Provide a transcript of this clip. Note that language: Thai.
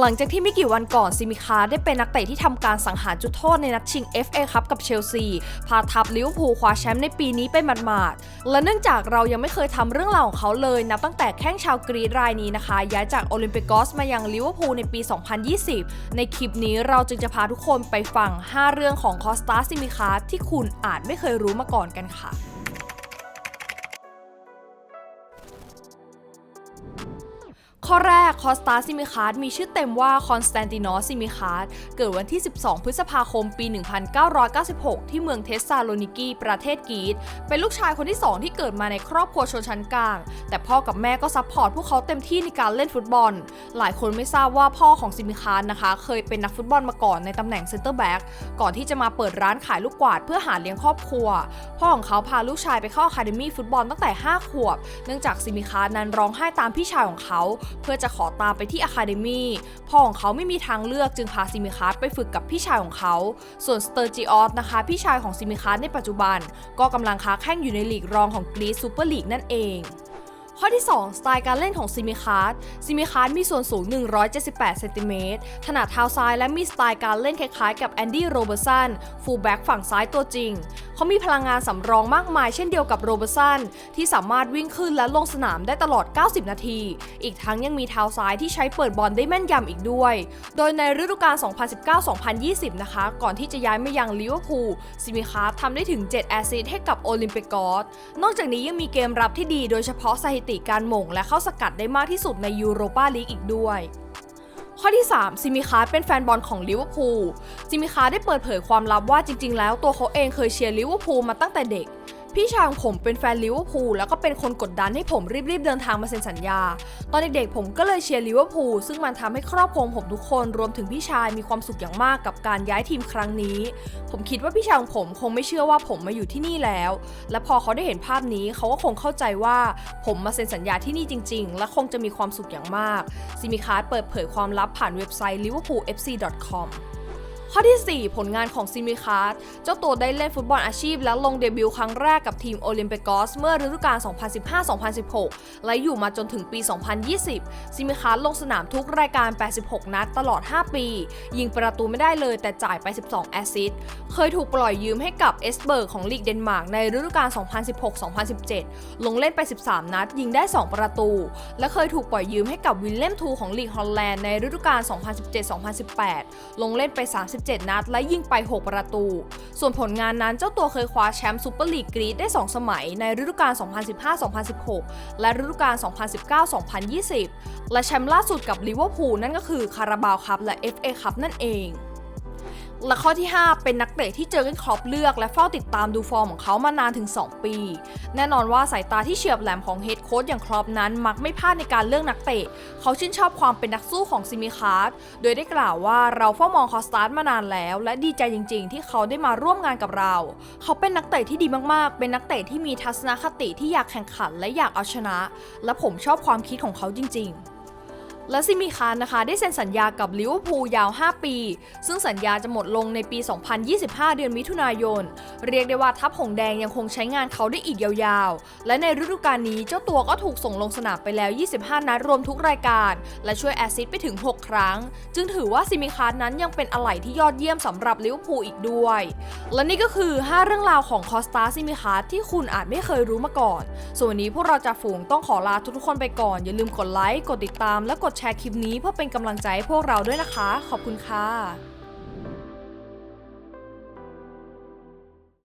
หลังจากที่ไม่กี่วันก่อนซิมิคาได้เป็นนักเตะที่ทำการสังหารจุดโทษในนัดชิง FA ครับกับเชลซี พาทัพลิเวอร์พูลคว้าแชมป์ในปีนี้ไปหมาดๆ และเนื่องจากเรายังไม่เคยทำเรื่องราวของเขาเลยนับตั้งแต่แข้งชาวกรีซรายนี้นะคะ ย้ายจากโอลิมปิกอสมายังลิเวอร์พูลในปี 2020 ในคลิปนี้เราจึงจะพาทุกคนไปฟัง 5 เรื่องของคอสตาซิมิคาที่คุณอาจไม่เคยรู้มาก่อนกันค่ะ ข้อแรกคอสตาซิมิคาร์มีชื่อเต็มว่าคอนสแตนตินอสซิมิคาร์เกิดวันที่ 12 พฤษภาคม ปี 1996 ที่เมืองเทสซาโลนิกี ประเทศกรีซเป็นลูกชายคนที่ 2 ที่เกิดมาในครอบครัวชนชั้นกลาง แต่พ่อกับแม่ก็ซัพพอร์ตพวกเขาเต็มที่ในการเล่นฟุตบอล หลายคนไม่ทราบว่าพ่อของซิมิคาร์นะคะ เคยเป็นนักฟุตบอลมาก่อนในตำแหน่งเซนเตอร์แบ็กก่อนที่จะมาเปิดร้านขายลูกกวาดเพื่อหาเลี้ยงครอบครัว พ่อของเขาพาลูกชายไปเข้าอะคาเดมี่ฟุตบอลตั้งแต่ 5 ขวบ เนื่องจากซิมิคาร์นั้นร้องไห้ตามพี่ชายของเขาเพื่อจะขอตามไปที่อะคาเดมี่พ่อของเขาไม่มีทางเลือกจึงพาซิมิคาร์ไปฝึกกับพี่ชายของเขา ส่วนสเตอร์จิออสนะคะ พี่ชายของซิมิคาร์ในปัจจุบัน ก็กำลังค้าแข่งอยู่ในลีกรองของกรีซซูเปอร์ลีกนั่นเอง ข้อที่ 2 สไตล์การเล่นของซิมิคาร์ดซิมิคาร์ดมีส่วนสูง 178เซนติเมตรถนัดเท้าซ้ายและมีสไตล์การเล่นคล้ายๆกับแอนดี้โรเบอร์สันฟูลแบ็กฝั่งซ้ายตัวจริง เขามีพลังงานสำรองมากมายเช่นเดียวกับโรเบอร์สันที่สามารถวิ่งขึ้นและลงสนามได้ตลอด 90 นาที อีกทั้งยังมีเท้าซ้ายที่ใช้เปิดบอลได้แม่นยำอีกด้วย โดยในฤดูกาล 2019-2020 นะคะ ก่อนที่จะย้ายมายังลิเวอร์พูลซิมิคาร์ดทำได้ถึง 7 แอสซิสต์ให้กับโอลิมปิกอสนอกจากนี้ยังมีเกมรับที่ดีโดยเฉพาะสถิติการหม่งและเข้าสกัดได้มากที่สุดในยูโรปาลีกอีกด้วยข้อที่ 3 ซิมิคาร์เป็นแฟนบอลของลิเวอร์พูลซิมิคาร์ได้เปิดเผยความลับว่าจริง ๆ แล้วตัวเขาเองเคยเชียร์ลิเวอร์พูลมาตั้งแต่เด็ก พี่ชายของผมเป็นแฟนลิเวอร์พูลแล้วก็เป็นคนกดดันให้ผมรีบๆเดินทางมาเซ็นสัญญา ตอนเด็กๆผมก็เลยเชียร์ลิเวอร์พูลซึ่งมันทำให้ครอบครัวผมทุกคนรวมถึงพี่ชายมีความสุขอย่างมากกับการย้ายทีมครั้งนี้ ผมคิดว่าพี่ชายของผมคงไม่เชื่อว่าผมมาอยู่ที่นี่แล้ว และพอเขาได้เห็นภาพนี้เขาก็คงเข้าใจว่าผมมาเซ็นสัญญาที่นี่จริง ๆ และคงจะมีความสุขอย่างมากซิมิคาร์ดเปิดเผยความลับผ่านเว็บไซต์ liverpoolfc.com ข้อที่ 4 ผลงานของซิมิคาร์ดเจ้าตัวได้เล่นฟุตบอลอาชีพ และลงเดบิวต์ครั้งแรกกับทีมโอลิมปิกอสเมื่อฤดูกาล 2015-2016 และอยู่มาจนถึงปี 2020 ซิมิคาร์ดลงสนามทุกรายการ 86 นัดตลอด 5 ปี ยิงประตูไม่ได้เลยแต่จ่ายไป 12 แอสซิสต์ เคยถูกปล่อยยืมให้กับเอสเบิร์กของลีกเดนมาร์กในฤดูกาล 2016-2017 ลงเล่นไป 13 นัด ยิงได้ 2 ประตู และเคยถูกปล่อยยืมให้กับวิลเลมทูของลีกฮอลแลนด์ในฤดูกาล 2017-2018 ลงเล่นไป 30 7 นัด และยิงไป 6 ประตู ส่วนผลงานนั้นเจ้าตัวเคยคว้าแชมป์ซูเปอร์ลีกกรีซได้ 2 สมัยในฤดูกาล 2015-2016 และฤดูกาล 2019-2020 และแชมป์ล่าสุดกับลิเวอร์พูลนั่นก็คือคาราบาวคัพและ FA คัพนั่นเอง และข้อที่ 5 เป็นนักเตะที่เจอกันครอปเลือกและเฝ้าติดตามดูฟอร์มของเขามานานถึง 2 ปี แน่นอนว่าสายตาที่เฉียบแหลมของเฮดโค้ชอย่างครอปนั้นมักไม่พลาดในการเลือกนักเตะ เขาชื่นชอบความเป็นนักสู้ของซิมิคาร์ดโดยได้กล่าวว่าเราเฝ้ามองคอสตาร์มานานแล้ว และดีใจจริง ๆ ที่เขาได้มาร่วมงานกับเรา เขาเป็นนักเตะที่ดีมากๆ เป็นนักเตะที่มีทัศนคติที่อยากแข่งขันและอยากเอาชนะ และผมชอบความคิดของเขาจริง ๆ และซิมิคานนะคะได้เซ็นสัญญากับลิเวอร์พูลยาว 5 ปี ซึ่งสัญญาจะหมดลงในปี 2025 เดือนมิถุนายน เรียกได้ว่าทัพหงแดงยังคงใช้งานเขาได้อีกยาวๆ และในฤดูกาลนี้เจ้าตัวก็ถูกส่งลงสนามไปแล้ว 25 นัดรวมทุกรายการ และช่วยแอซิสไปถึง 6 ครั้ง จึงถือว่าซิมิคานนั้นยังเป็นอะไหล่ที่ยอดเยี่ยมสำหรับลิเวอร์พูลอีกด้วย และนี่ก็คือ 5 เรื่องราวของคอสตาซิมิคาที่คุณอาจไม่เคยรู้มาก่อน ส่วนวันนี้พวกเราจะฝูงต้องขอลาทุกๆคนไปก่อนอย่าลืมกดไลค์กดติดตามและกดดแชร์คลิปนี้เพื่อเป็นกำลังใจให้พวกเราด้วยนะคะ ขอบคุณค่ะ